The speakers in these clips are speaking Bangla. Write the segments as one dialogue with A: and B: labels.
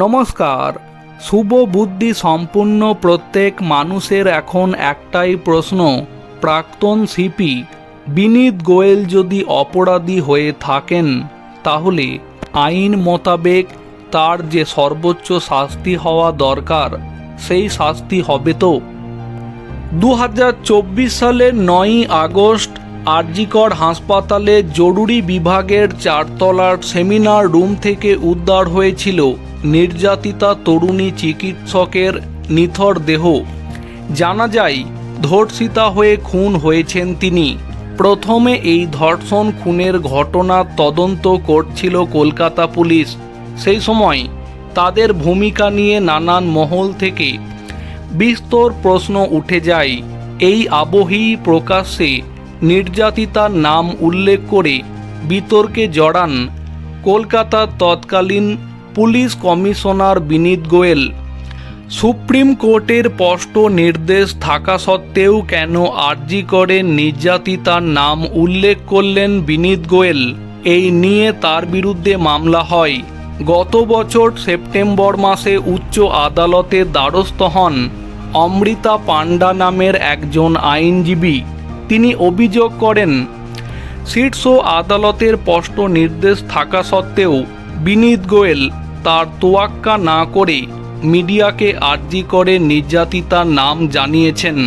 A: নমস্কার। শুভ বুদ্ধি সম্পূর্ণ প্রত্যেক মানুষের এখন একটাই প্রশ্ন, প্রাক্তন সিপি বিনীত গোয়েল যদি অপরাধী হয়ে থাকেন, তাহলে আইন মোতাবেক তার যে সর্বোচ্চ শাস্তি হওয়া দরকার, সেই শাস্তি হবে তো? দু হাজার চব্বিশ সালের নয়ই আগস্ট আরজিকর হাসপাতালে জরুরি বিভাগের চারতলার সেমিনার রুম থেকে উদ্ধার হয়েছিল নির্যাতিতা তরুণী চিকিৎসকের নিথর দেহ। জানা যায়, ধর্ষিতা হয়ে খুন হয়েছেন তিনি। প্রথমে এই ধর্ষণ খুনের ঘটনার তদন্ত করছিল কলকাতা পুলিশ। সেই সময় তাদের ভূমিকা নিয়ে নানান মহল থেকে বিস্তর প্রশ্ন উঠে যায়। এই আবহেই প্রকাশ্যে নির্যাতিতার নাম উল্লেখ করে বিতর্কে জড়ান কলকাতার তৎকালীন police commissioner Vineet Goyal, supreme কোর্টের স্পষ্ট নির্দেশ থাকা সত্ত্বেও কেন আরজি করে নির্যাতিতার নাম উল্লেখ করলেন বিনীত গোয়েল? এই নিয়ে তার বিরুদ্ধে মামলা হয়। গত বছর সেপ্টেম্বর মাসে উচ্চ আদালতে দ্বারস্থ হন অমৃতা পাণ্ডা নামের একজন আইনজীবী। তিনি অভিযোগ করেন, শীর্ষ আদালতের স্পষ্ট নির্দেশ থাকা সত্ত্বেও বিনীত গোয়েল তার তোয়াক্কা না করে মিডিয়াকে আর্জি করে নির্যাতিতার নাম জানিয়েছেন।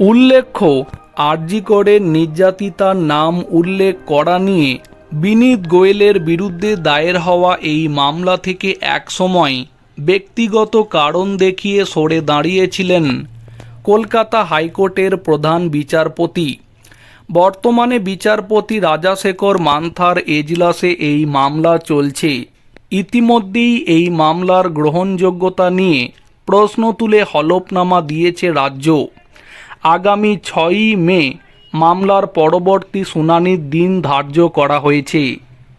A: উল্লেখ্য, আরজি করে নির্যাতিতার নাম উল্লেখ করা নিয়ে বিনীত গোয়েলের বিরুদ্ধে দায়ের হওয়া এই মামলা থেকে একসময় ব্যক্তিগত কারণ দেখিয়ে সরে দাঁড়িয়েছিলেন কলকাতা হাইকোর্টের প্রধান বিচারপতি। বর্তমানে বিচারপতি রাজাশেখর মান্থার এজলাসে এই মামলা চলছে। ইতিমধ্যেই এই মামলার গ্রহণযোগ্যতা নিয়ে প্রশ্ন তুলে হলফনামা দিয়েছে রাজ্য। আগামী ছয়ই মে মামলার পরবর্তী শুনানির দিন ধার্য করা হয়েছে।